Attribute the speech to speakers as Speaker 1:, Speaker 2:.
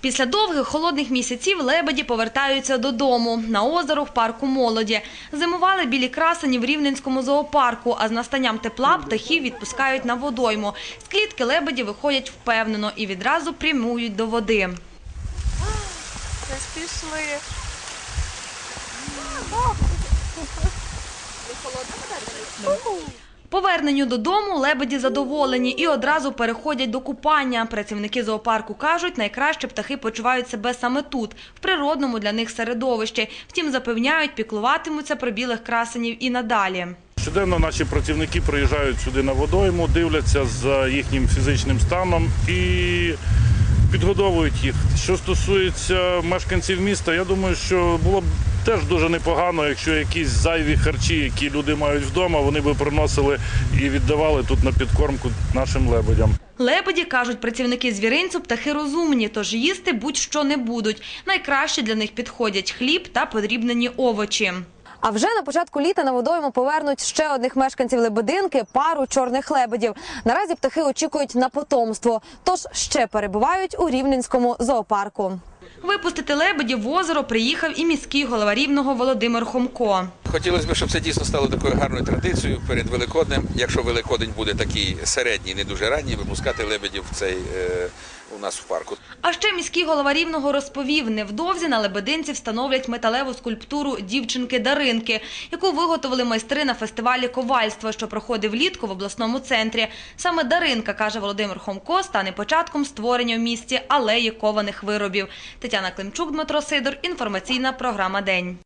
Speaker 1: Після довгих холодних місяців лебеді повертаються додому на озеро в парку молоді. Зимували білі красені в Рівненському зоопарку, а з настанням тепла птахів відпускають на водойму. З клітки лебеді виходять впевнено і відразу прямують до води.
Speaker 2: Десь пішли.
Speaker 1: Поверненню додому лебеді задоволені і одразу переходять до купання. Працівники зоопарку кажуть, найкраще птахи почувають себе саме тут, в природному для них середовищі. Втім, запевняють, піклуватимуться про білих красенів і надалі.
Speaker 3: Щоденно наші працівники приїжджають сюди на водойму, дивляться за їхнім фізичним станом і підгодовують їх. Що стосується мешканців міста, я думаю, що було б теж дуже непогано, якщо якісь зайві харчі, які люди мають вдома, вони би приносили і віддавали тут на підкормку нашим лебедям.
Speaker 1: Лебеді, кажуть працівники звіринцю, птахи розумні, тож їсти будь-що не будуть. Найкраще для них підходять хліб та подрібнені овочі.
Speaker 4: А вже на початку літа на водойму повернуть ще одних мешканців Лебединки – пару чорних лебедів. Наразі птахи очікують на потомство, тож ще перебувають у Рівненському зоопарку.
Speaker 1: Випустити лебедів в озеро приїхав і міський голова Рівного Володимир Хомко.
Speaker 5: Хотілося б, щоб це дійсно стало такою гарною традицією перед Великоднем. Якщо Великодень буде такий середній, не дуже ранній, випускати лебедів в цей е, у нас в парку.
Speaker 1: А ще міський голова Рівного розповів, невдовзі на Лебединці встановлять металеву скульптуру дівчинки Даринки, яку виготовили майстри на фестивалі ковальства, що проходив влітку в обласному центрі. Саме Даринка, каже Володимир Хомко, стане початком створення в місті алеї кованих виробів. Тетяна Климчук, Дмитро Сидор. Інформаційна програма День.